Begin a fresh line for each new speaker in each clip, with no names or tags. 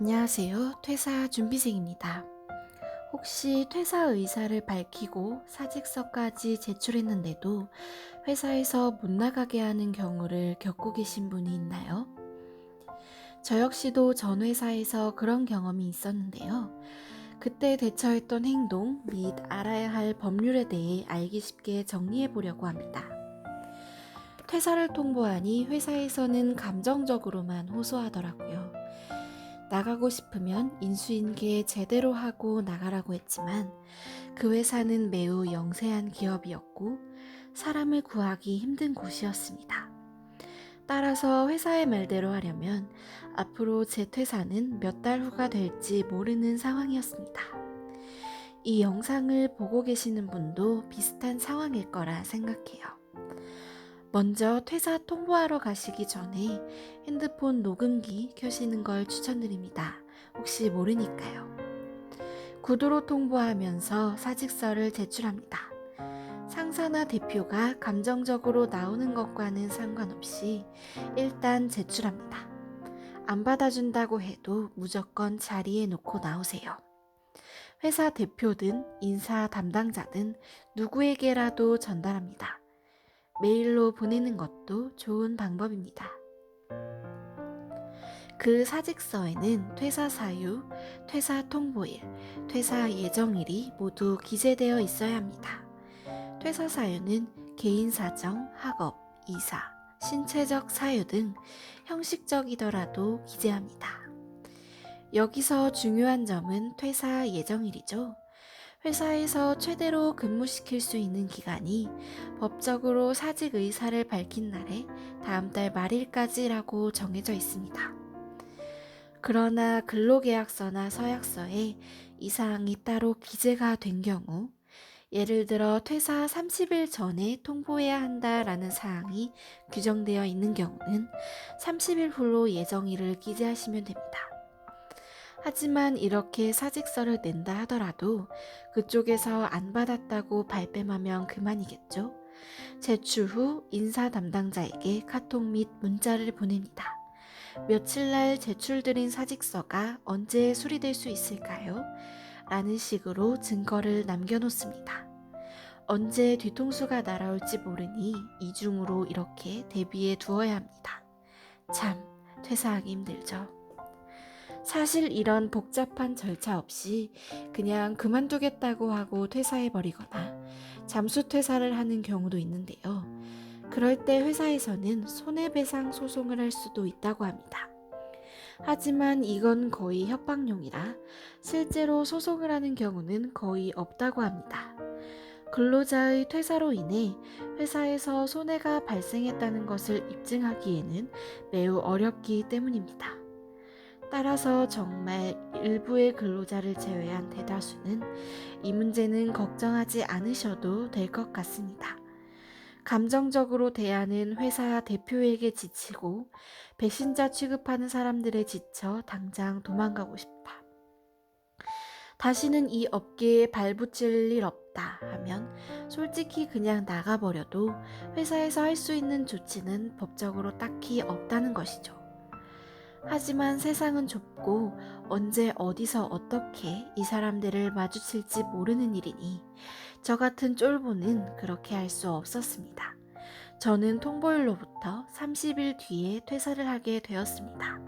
안녕하세요. 퇴사 준비생입니다. 혹시 퇴사 의사를 밝히고 사직서까지 제출했는데도 회사에서 못 나가게 하는 경우를 겪고 계신 분이 있나요? 저 역시도 전 회사에서 그런 경험이 있었는데요. 그때 대처했던 행동 및 알아야 할 법률에 대해 알기 쉽게 정리해 보려고 합니다. 퇴사를 통보하니 회사에서는 감정적으로만 호소하더라고요. 나가고 싶으면 인수인계 제대로 하고 나가라고 했지만 그 회사는 매우 영세한 기업이었고 사람을 구하기 힘든 곳이었습니다. 따라서 회사의 말대로 하려면 앞으로 제 퇴사는 몇 달 후가 될지 모르는 상황이었습니다. 이 영상을 보고 계시는 분도 비슷한 상황일 거라 생각해요. 먼저 퇴사 통보하러 가시기 전에 핸드폰 녹음기 켜시는 걸 추천드립니다. 혹시 모르니까요. 구두로 통보하면서 사직서를 제출합니다. 상사나 대표가 감정적으로 나오는 것과는 상관없이 일단 제출합니다. 안 받아준다고 해도 무조건 자리에 놓고 나오세요. 회사 대표든 인사 담당자든 누구에게라도 전달합니다. 메일로 보내는 것도 좋은 방법입니다. 그 사직서에는 퇴사 사유, 퇴사 통보일, 퇴사 예정일이 모두 기재되어 있어야 합니다. 퇴사 사유는 개인 사정, 학업, 이사, 신체적 사유 등 형식적이더라도 기재합니다. 여기서 중요한 점은 퇴사 예정일이죠. 회사에서 최대로 근무시킬 수 있는 기간이 법적으로 사직 의사를 밝힌 날에 다음 달 말일까지라고 정해져 있습니다. 그러나 근로계약서나 서약서에 이 사항이 따로 기재가 된 경우 예를 들어 퇴사 30일 전에 통보해야 한다라는 사항이 규정되어 있는 경우는 30일 후로 예정일을 기재하시면 됩니다. 하지만 이렇게 사직서를 낸다 하더라도 그쪽에서 안 받았다고 발뺌하면 그만이겠죠? 제출 후 인사 담당자에게 카톡 및 문자를 보냅니다. 며칠 날 제출드린 사직서가 언제 수리될 수 있을까요? 라는 식으로 증거를 남겨놓습니다. 언제 뒤통수가 날아올지 모르니 이중으로 이렇게 대비해 두어야 합니다. 참, 퇴사하기 힘들죠. 사실 이런 복잡한 절차 없이 그냥 그만두겠다고 하고 퇴사해버리거나 잠수 퇴사를 하는 경우도 있는데요. 그럴 때 회사에서는 손해배상 소송을 할 수도 있다고 합니다. 하지만 이건 거의 협박용이라 실제로 소송을 하는 경우는 거의 없다고 합니다. 근로자의 퇴사로 인해 회사에서 손해가 발생했다는 것을 입증하기에는 매우 어렵기 때문입니다. 따라서 정말 일부의 근로자를 제외한 대다수는 이 문제는 걱정하지 않으셔도 될 것 같습니다. 감정적으로 대하는 회사 대표에게 지치고 배신자 취급하는 사람들에 지쳐 당장 도망가고 싶다. 다시는 이 업계에 발붙일 일 없다 하면 솔직히 그냥 나가버려도 회사에서 할 수 있는 조치는 법적으로 딱히 없다는 것이죠. 하지만 세상은 좁고 언제 어디서 어떻게 이 사람들을 마주칠지 모르는 일이니 저 같은 쫄보는 그렇게 할 수 없었습니다. 저는 통보일로부터 30일 뒤에 퇴사를 하게 되었습니다.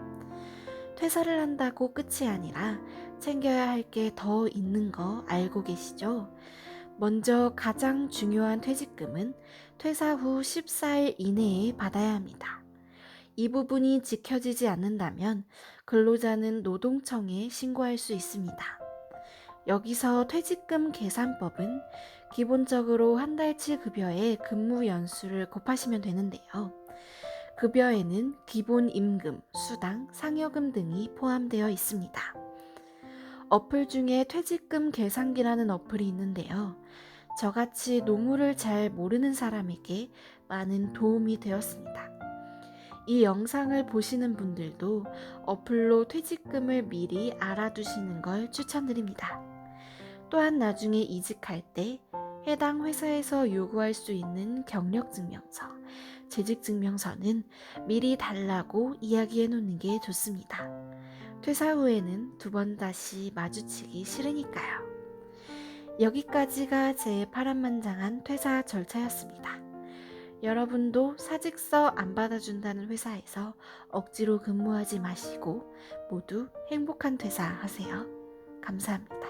퇴사를 한다고 끝이 아니라 챙겨야 할 게 더 있는 거 알고 계시죠? 먼저 가장 중요한 퇴직금은 퇴사 후 14일 이내에 받아야 합니다. 이 부분이 지켜지지 않는다면 근로자는 노동청에 신고할 수 있습니다. 여기서 퇴직금 계산법은 기본적으로 한 달치 급여의 근무 연수를 곱하시면 되는데요. 급여에는 기본 임금, 수당, 상여금 등이 포함되어 있습니다. 어플 중에 퇴직금 계산기라는 어플이 있는데요. 저같이 노무를 잘 모르는 사람에게 많은 도움이 되었습니다. 이 영상을 보시는 분들도 어플로 퇴직금을 미리 알아두시는 걸 추천드립니다. 또한 나중에 이직할 때 해당 회사에서 요구할 수 있는 경력증명서, 재직증명서는 미리 달라고 이야기해 놓는 게 좋습니다. 퇴사 후에는 두 번 다시 마주치기 싫으니까요. 여기까지가 제 파란만장한 퇴사 절차였습니다. 여러분도 사직서 안 받아준다는 회사에서 억지로 근무하지 마시고 모두 행복한 퇴사 하세요. 감사합니다.